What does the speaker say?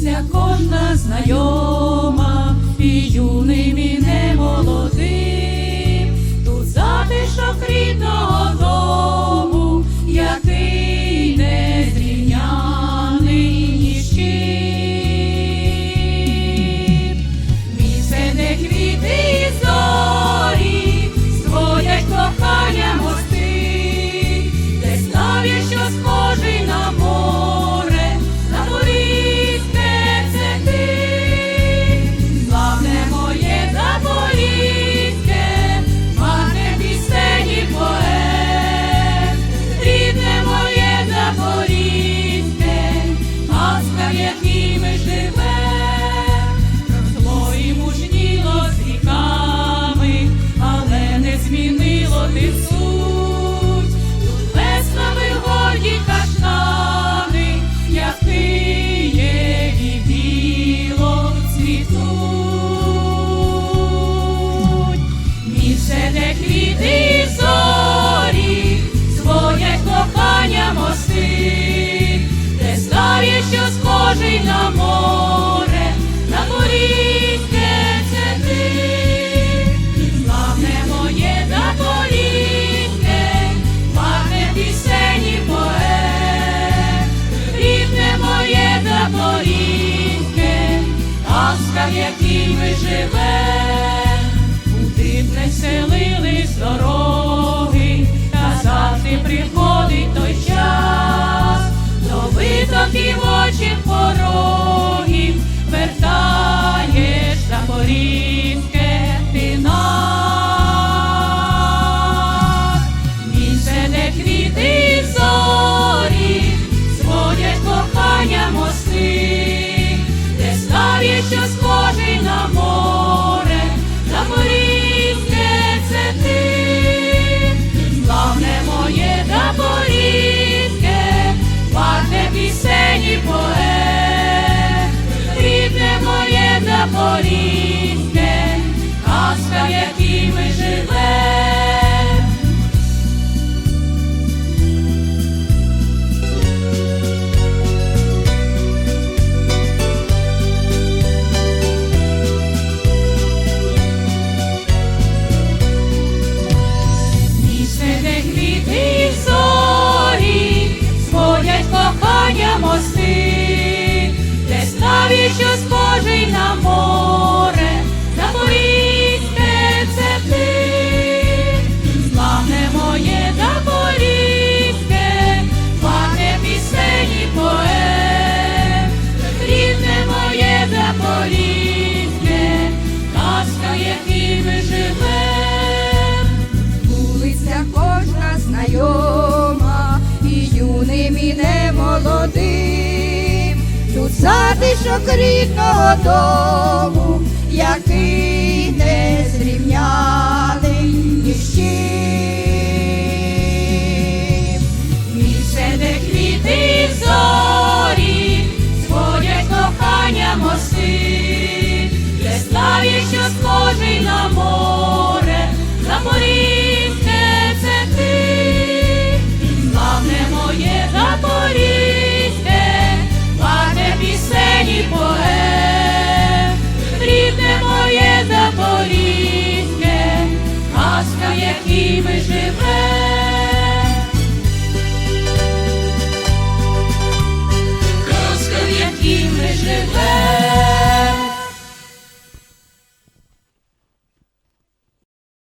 пісня кожна знайома і юний. ласка, в якій ми живем, куди б не селили дороги, казати приходить той. затишок рідного дому, який не зрівняний ні з чим. Місце, де квіти зорі, зводять кохання мости, де славі, що схожий на море.